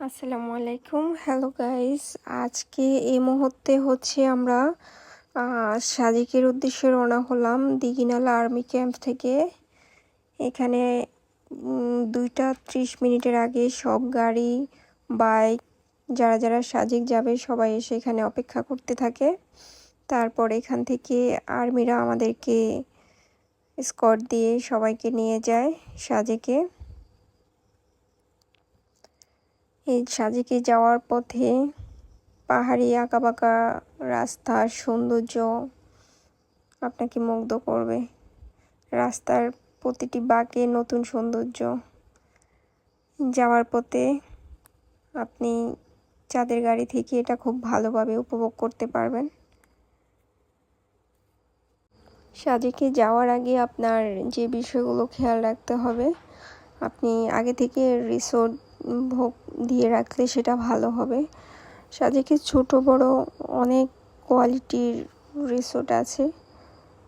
আসসালামু আলাইকুম। Hello guys আজকে এই মুহূর্তে হচ্ছে আমরা আহ, সাদিকের উদ্দেশ্যে রওনা হলাম দিঘিনালা আর্মি ক্যাম্প থেকে। এখানে দুইটা ত্রিশ মিনিটের আগে সব গাড়ি বাইক যারা যারা সাজিক যাবে সবাই এসে এখানে অপেক্ষা করতে থাকে। তারপর এখান থেকে আর্মিরা আমাদেরকে স্কট দিয়ে সবাইকে নিয়ে যায় সাজেকে এই সাজেকে যাওয়ার পথে পাহাড়ি আঁকাবাঁকা রাস্তার সৌন্দর্য আপনাকে মুগ্ধ করবে। রাস্তার প্রতিটি বাঁকে নতুন সৌন্দর্য। যাওয়ার পথে আপনি চাঁদের গাড়ি থেকে এটা খুব ভালোভাবে উপভোগ করতে পারবেন। সাজেকে যাওয়ার আগে আপনার যে বিষয়গুলো খেয়াল রাখতে হবে, আপনি আগে থেকে রিসোর্ট ভোগ দিয়ে রাখলে সেটা ভালো হবে। সাজেকে ছোট বড় অনেক কোয়ালিটির রিসোর্ট আছে।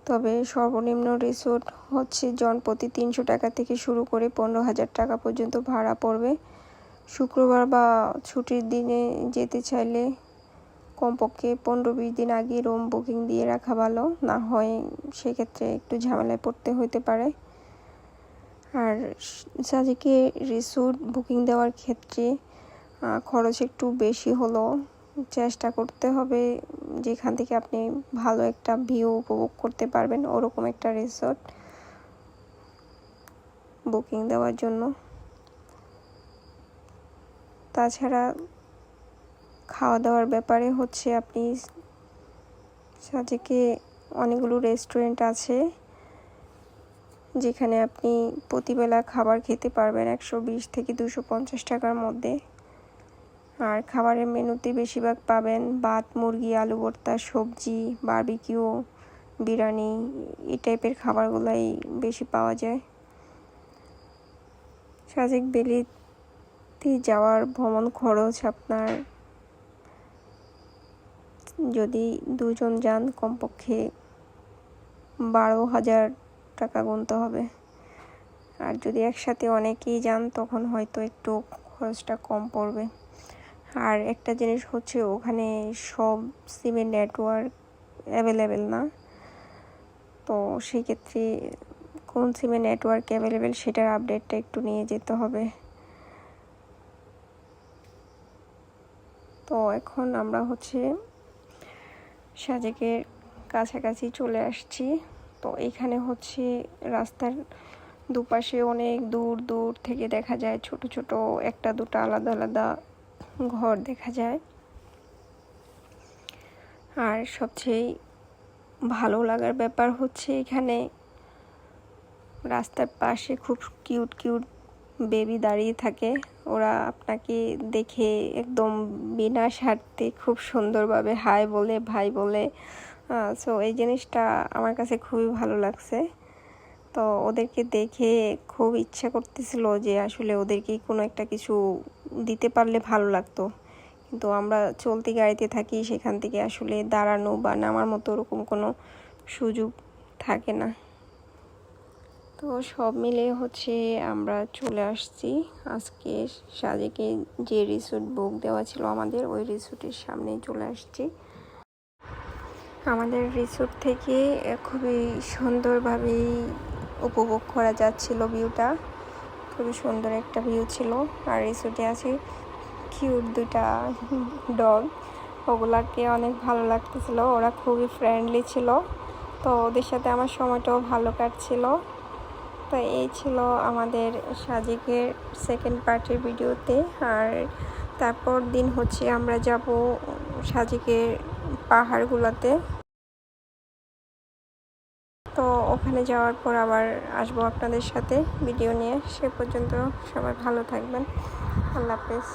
তবে সর্বনিম্ন রিসোর্ট হচ্ছে জনপ্রতি তিনশো টাকা থেকে শুরু করে পনেরো হাজার টাকা পর্যন্ত ভাড়া পড়বে। শুক্রবার বা ছুটির দিনে যেতে চাইলে কমপক্ষে পনেরো বিশ দিন আগে রুম বুকিং দিয়ে রাখা ভালো। না হয় সেক্ষেত্রে একটু ঝামেলায় পড়তে হতে পারে। আর সাজেকে রিসোর্ট বুকিং দেওয়ার ক্ষেত্রে খরচ একটু বেশি হলো। চেষ্টা করতে হবে যেখান থেকে আপনি ভালো একটা ভিউ উপভোগ করতে পারবেন, ওরকম একটা রিসোর্ট বুকিং দেওয়ার জন্য। তাছাড়া খাওয়া দাওয়ার ব্যাপারে হচ্ছে আপনি সাজেকে অনেকগুলো রেস্টুরেন্ট আছে। যেখানে আপনি প্রতিবেলা খাবার খেতে পারবেন একশো বিশ থেকে দুশো পঞ্চাশ টাকার মধ্যে। আর খাবারের মেনুতে বেশিরভাগ পাবেন ভাত, মুরগি, আলু ভর্তা, সবজি, বারবিকিউ, বিরিয়ানি, এই টাইপের খাবারগুলাই বেশি পাওয়া যায়। সাজেক বেলিতে যাওয়ার ভ্রমণ খরচ আপনার যদি দুজন যান কমপক্ষে বারো হাজার টাকা গুনতে হবে। আর যদি একসাথে অনেকেই যান, তখন হয়তো একটু খরচটা কম পড়বে। আর একটা জিনিস হচ্ছে, ওখানে সব সিমের নেটওয়ার্ক অ্যাভেলেবেল না। তো সেক্ষেত্রে কোন সিমের নেটওয়ার্ক অ্যাভেলেবেল সেটার আপডেটটা একটু নিয়ে যেতে হবে। তো এখন আমরা হচ্ছে সাজেকের কাছাকাছি চলে আসছি। তো এখানে হচ্ছে রাস্তার দুপাশে অনেক দূর দূর থেকে দেখা যায় ছোট ছোট একটা দুটো আলাদা আলাদা ঘর দেখা যায়। আর সবচেয়ে ভালো লাগার ব্যাপার হচ্ছে এখানে রাস্তার পাশে খুব কিউট কিউট বেবি দাঁড়িয়ে থাকে। ওরা আপনাকে দেখে একদম বিনা স্বার্থে খুব সুন্দরভাবে হাই বলে, ভাই বলে সো এই জিনিসটা আমার কাছে খুবই ভালো লাগছে। তো ওদেরকে দেখে খুব ইচ্ছা করতেছিল যে আসলে ওদেরকে কোনো একটা কিছু দিতে পারলে ভালো লাগতো। কিন্তু আমরা চলতি গাড়িতে থাকি, সেখান থেকে আসলে দাঁড়ানো বা নামার মতো ওরকম কোনো সুযোগ থাকে না। তো সব মিলে হচ্ছে আমরা চলে আসছি। আজকে সাজেকে যে রিসোর্ট বুক দেওয়া ছিল আমাদের, ওই রিসোর্টের সামনে চলে আসছি। আমাদের রিসোর্ট থেকে খুবই সুন্দরভাবেই উপভোগ করা যাচ্ছিল ভিউটা খুবই সুন্দর একটা ভিউ ছিল। আর রিসোর্টে আছে কিউট দুটা ডগ ওগুলাকে অনেক ভালো লাগতেছিল। ওরা খুবই ফ্রেন্ডলি ছিল। তো ওদের সাথে আমার সময়টাও ভালো কাটছিল। তো এই ছিল আমাদের সাজিকের সেকেন্ড পার্টির ভিডিওতে আর তারপর দিন হচ্ছে আমরা যাব সাজিকের পাহাড়গুলোতে। তো ওখানে যাওয়ার পর আবার আসব আপনাদের সাথে। ভিডিও নিয়ে। সে পর্যন্ত সবাই ভালো থাকবেন। আল্লাহ হাফেজ।